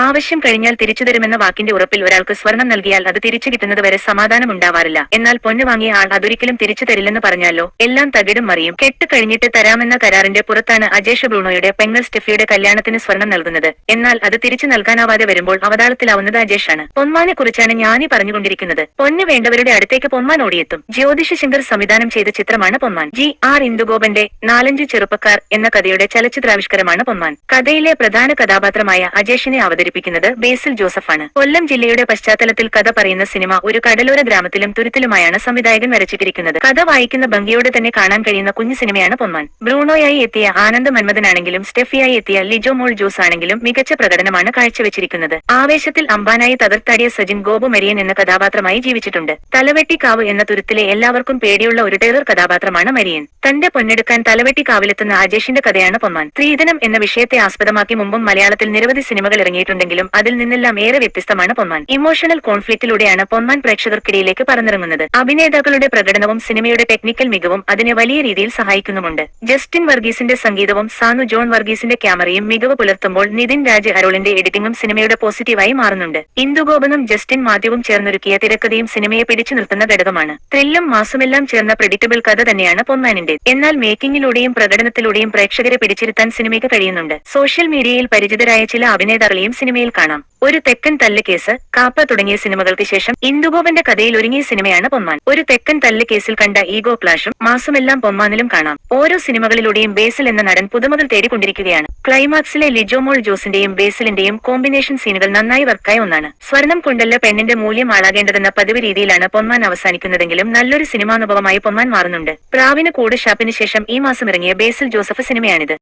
ആവശ്യം കഴിഞ്ഞാൽ തിരിച്ചു തരുമെന്ന വാക്കിന്റെ ഉറപ്പിൽ ഒരാൾക്ക് സ്വർണം നൽകിയാൽ അത് തിരിച്ചു കിട്ടുന്നത് വരെ സമാധാനം ഉണ്ടാവാറില്ല എന്നാൽ പൊന്നു വാങ്ങിയ ആൾ അതൊരിക്കലും തിരിച്ചു തരില്ലെന്ന് പറഞ്ഞാലോ? എല്ലാം തകിടും മറിയും. കെട്ട് കഴിഞ്ഞിട്ട് തരാമെന്ന കരാറിന്റെ പുറത്താണ് അജേഷ് ബ്രൂണോയുടെ പെങ്ങൾ സ്റ്റെഫിയുടെ കല്യാണത്തിന് സ്വർണം നൽകുന്നത്. എന്നാൽ അത് തിരിച്ചു നൽകാനാവാതെ വരുമ്പോൾ അവതാളത്തിലാവുന്നത് അജേഷാണ്. പൊന്മാനെ കുറിച്ചാണ് ഞാനീ പറഞ്ഞുകൊണ്ടിരിക്കുന്നത്. പൊന്നു വേണ്ടവരുടെ അടുത്തേക്ക് പൊന്മാൻ ഓടിയെത്തും. ജ്യോതിഷ ശങ്കർ സംവിധാനം ചെയ്ത ചിത്രമാണ് പൊന്മാൻ. ജി ആർ ഇന്ദുഗോപന്റെ നാലഞ്ച് ചെറുപ്പക്കാർ എന്ന കഥയുടെ ചലച്ചിത്രാവിഷ്കാരമാണ് പൊന്മാൻ. കഥയിലെ പ്രധാന കഥാപാത്രമായ അജേഷിനെ അവതരിപ്പിക്കുന്നത് ബേസിൽ ജോസഫാണ്. കൊല്ലം ജില്ലയുടെ പശ്ചാത്തലത്തിൽ കഥ പറയുന്ന സിനിമ ഒരു കടലോര ഗ്രാമത്തിലും തുരുത്തിലുമായാണ് സംവിധായകൻ വരച്ചിട്ടിരിക്കുന്നത് കഥ വായിക്കുന്ന ഭംഗിയോടെ തന്നെ കാണാൻ കഴിയുന്ന കുഞ്ഞു സിനിമയാണ് പൊന്മാൻ. ബ്രൂണോയായി എത്തിയ ആനന്ദ് മന്മഥനാണെങ്കിലും സ്റ്റെഫിയായി എത്തിയ ലിജോ മോൾ ജോസ് ആണെങ്കിലും മികച്ച പ്രകടനമാണ് കാഴ്ചവെച്ചിരിക്കുന്നത്. ആവേശത്തിൽ അമ്പാനായി തകർത്താടിയ സജിൻ ഗോപു മരിയൻ എന്ന കഥാപാത്രമായി ജീവിച്ചിട്ടുണ്ട്. തലവെട്ടിക്കാവ് എന്ന തുരുത്തിലെ എല്ലാവർക്കും പേടിയുള്ള ഒരു ടെറർ കഥാപാത്രമാണ് മരിയൻ. തന്റെ പൊന്നെടുക്കാൻ തലവെട്ടിക്കാവിലെത്തുന്ന അജേഷിന്റെ കഥയാണ് പൊന്മാൻ. സ്ത്രീധനം എന്ന വിഷയത്തെ ആസ്പദമാക്കി മുമ്പും മലയാളത്തിൽ നിരവധി സിനിമകൾ ഇറങ്ങിയിട്ടുണ്ടെങ്കിലും അതിൽ നിന്നെല്ലാം ഏറെ വ്യത്യസ്തമാണ് പൊന്മാൻ. ഇമോഷണൽ കോൺഫ്ലിക്റ്റിലൂടെയാണ് പൊന്മാൻ പ്രേക്ഷകർക്കിടയിലേക്ക് പറന്നിറങ്ങുന്നത്. അഭിനേതാക്കളുടെ പ്രകടനവും സിനിമയുടെ ടെക്നിക്കൽ മികവും അതിനെ വലിയ രീതിയിൽ സഹായിക്കുന്നുമുണ്ട്. ജസ്റ്റിൻ വർഗീസിന്റെ സംഗീതവും സാനു ജോൺ വർഗീസിന്റെ ക്യാമറയും മികവ് പുലർത്തുമ്പോൾ നിതിൻ രാജ് അരുളിന്റെ എഡിറ്റിംഗും സിനിമയുടെ പോസിറ്റീവായി മാറുന്നുണ്ട്. ഇന്ദുഗോപനും ജസ്റ്റിൻ മാത്യുവും ചേർന്നൊരുക്കിയ തിരക്കഥയും സിനിമയെ പിടിച്ചു നിർത്തുന്ന ഘടകമാണ്. ത്രില്ലും മാസുമെല്ലാം ചേർന്ന പ്രെഡിക്റ്റബിൾ കഥ തന്നെയാണ് പൊന്നാനിന്റെ എന്നാൽ മേക്കിങ്ങിലൂടെയും പ്രകടനത്തിലൂടെയും പ്രേക്ഷകരെ പിടിച്ചിരുത്താൻ സിനിമയ്ക്ക് കഴിയുന്നുണ്ട്. സോഷ്യൽ മീഡിയയിൽ പരിചിതരായ ചില അഭിനേതാക്കളെയും സിനിമയിൽ കാണാം. ഒരു തെക്കൻ തല്ല് കേസ് കാപ്പ തുടങ്ങിയ സിനിമകൾക്ക് ശേഷം ഇന്ദുഗോപന്റെ കഥയിൽ ഒരുങ്ങിയ സിനിമയാണ് പൊമ്മാൻ ഒരു തെക്കൻ തല്ല് കേസിൽ കണ്ട ഈഗോ പ്ലാഷും മാസുമെല്ലാം പൊമ്മാനിലും കാണാം. ഓരോ സിനിമകളിലൂടെയും ബേസൽ എന്ന നടൻ പുതുമുതൽ തേടിക്കൊണ്ടിരിക്കുകയാണ്. ക്ലൈമാക്സിലെ ലിജോമോൾ ജോസിന്റെയും ബേസലിന്റെയും കോമ്പിനേഷൻ സീനുകൾ നന്നായി വർക്കായ ഒന്നാണ്. സ്വർണം കൊണ്ടല്ല പെണ്ണിന്റെ മൂല്യം ആളാകേണ്ടതെന്ന പതിവ് രീതിയിലാണ് പൊമ്മാൻ അവസാനിക്കുന്നതെങ്കിലും നല്ലൊരു സിനിമാനുഭവമായി പൊമ്മാൻ മാറുന്നുണ്ട്. പ്രാവിന് കൂട് ഷാപ്പിന് ശേഷം ഈ മാസം ഇറങ്ങിയ ബേസൽ ജോസഫ് സിനിമയാണിത്.